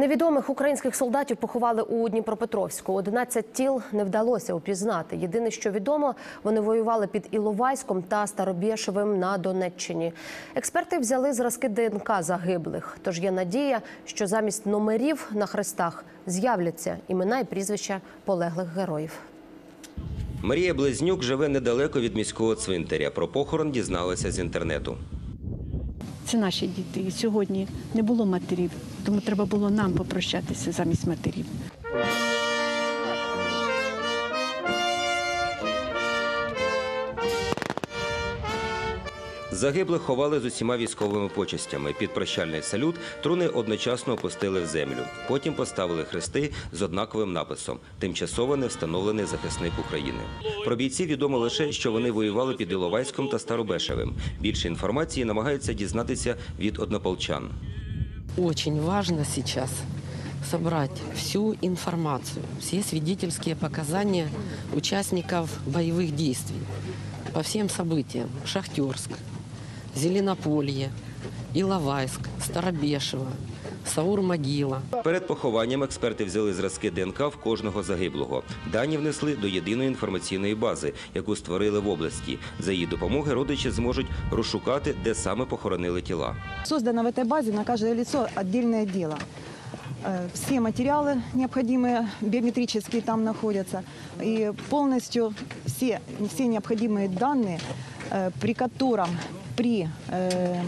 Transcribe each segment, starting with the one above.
Невідомих українських солдатів поховали у Дніпропетровську. 11 тіл не вдалося упізнати. Єдине, що відомо, вони воювали під Іловайськом та Старобєшевим на Донеччині. Експерти взяли зразки ДНК загиблих. Тож є надія, що замість номерів на хрестах з'являться імена і прізвища полеглих героїв. Марія Близнюк живе недалеко від міського цвинтаря. Про похорон дізналася з інтернету. Це наші діти. І сьогодні не було матерів, тому треба було нам попрощатися замість матерів. Загиблих ховали з усіма військовими почестями. Під прощальний салют труни одночасно опустили в землю. Потім поставили хрести з однаковим написом Тимчасово не встановлений захисник України. Про бійців відомо лише, що вони воювали під Іловайськом та Старобешевим. Більше інформації намагаються дізнатися від однополчан. Очень важно сейчас собрать всю информацию, все свидетельские показания участников боевых действий по всем событиям. Шахтерск, Зеленополье, Иловайск, Старобешево, Саур-Могила. Перед похованням експерти взяли зразки ДНК в кожного загиблого. Дані внесли до єдиної інформаційної бази, яку створили в області. За її допомоги родичі зможуть розшукати, де саме похоронили тіла. Создано в этой базе на каждое лицо отдельное дело. Э, Все материалы необходимые, биометрические там находятся. И полностью все, все необходимые данные, э, при котором при э,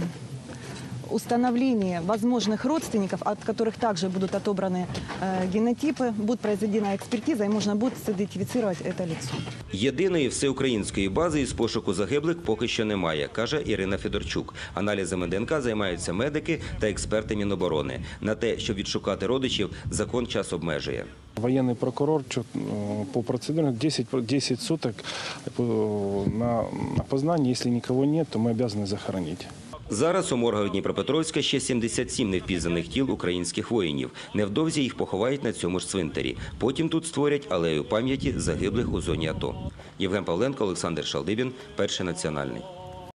установлении возможных родственников, от которых также будут отобраны э, генотипы, будет произведена экспертиза и можно будет сидентифицировать это лицо. Єдиної всеукраїнської бази із пошуку загиблих поки що немає, каже Ірина Федорчук. Аналізами ДНК займаються медики та експерти Міноборони. На те, щоб відшукати родичів, закон час обмежує. Военный прокурор чё- э, по процедуре 10, про- 10 суток э, на опознание. Если никого нет, то мы обязаны захоронить. Зараз у моргах Дніпропетровська ще 77 невпізнаних тіл українських воїнів. Невдовзі їх поховають на цьому ж цвинтарі. Потім тут створять алею пам'яті загиблих у зоні АТО. Євген Павленко, Олександр Шалдибін, перший національний.